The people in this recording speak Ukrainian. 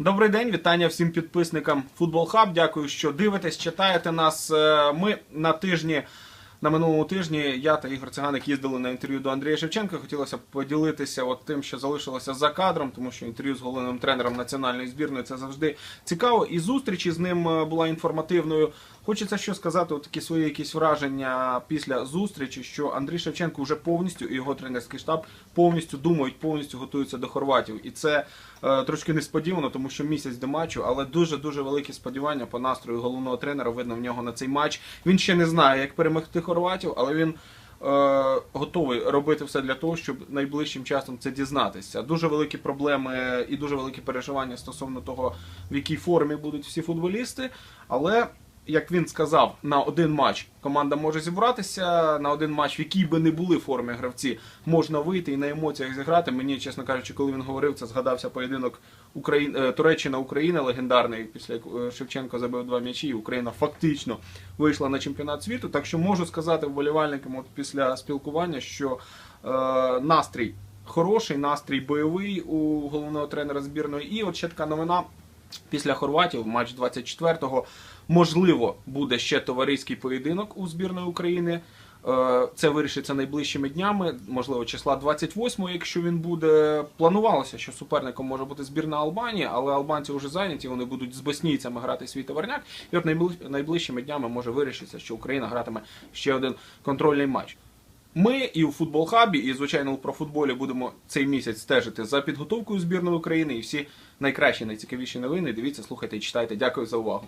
Добрий день, вітання всім підписникам Футбол Хаб. Дякую, що дивитесь, читаєте нас. Е, Ми на тижні, на минулому тижні, я та Ігор Циганик їздили на інтерв'ю до Андрія Шевченка. Хотілося б поділитися от тим, що залишилося за кадром, тому що інтерв'ю з головним тренером національної збірної це завжди цікаво. І зустріч із ним е, була інформативною. Хочеться що сказати, от такі свої якісь враження після зустрічі, що Андрій Шевченко вже повністю і його тренерський штаб повністю думають, повністю готуються до хорватів. І це е, трошки несподівано, тому що місяць до матчу, але дуже дуже великі сподівання по настрою головного тренера. Видно в нього на цей матч. Він ще не знає, як перемогти хорватів, але він. е, Готовий робити все для того, щоб найближчим часом це дізнатися. Дуже великі проблеми і дуже великі переживання стосовно того, в якій формі будуть всі футболісти. Але як він сказав, на один матч команда може зібратися. На один матч, в якій би не були формі гравці, можна вийти і на емоціях зіграти. Мені, чесно кажучи, коли він говорив, це згадався поєдинок Україн... е, Туреччина-Україна легендарний, після якого е, Шевченко забив два м'ячі, і Україна фактично вийшла на чемпіонат світу. Так що можу сказати вболівальникам от після спілкування, що е, настрій хороший, настрій бойовий у головного тренера збірної. І от ще така новина. Після Хорватів, матч 24-го, можливо, буде ще товариський поєдинок у збірної України. Е, Це вирішиться найближчими днями, можливо, числа 28-го, якщо він буде. Планувалося, що суперником може бути збірна Албанії, але албанці вже зайняті, вони будуть з боснійцями грати свій товарняк. І от найбли- найближчими днями може вирішитися, що Україна гратиме ще один контрольний матч. Ми і у футбол хабі, і звичайно у профутболі будемо цей місяць стежити за підготовкою збірної України і всі найкращі, найцікавіші новини. Дивіться, слухайте і читайте. Дякую за увагу.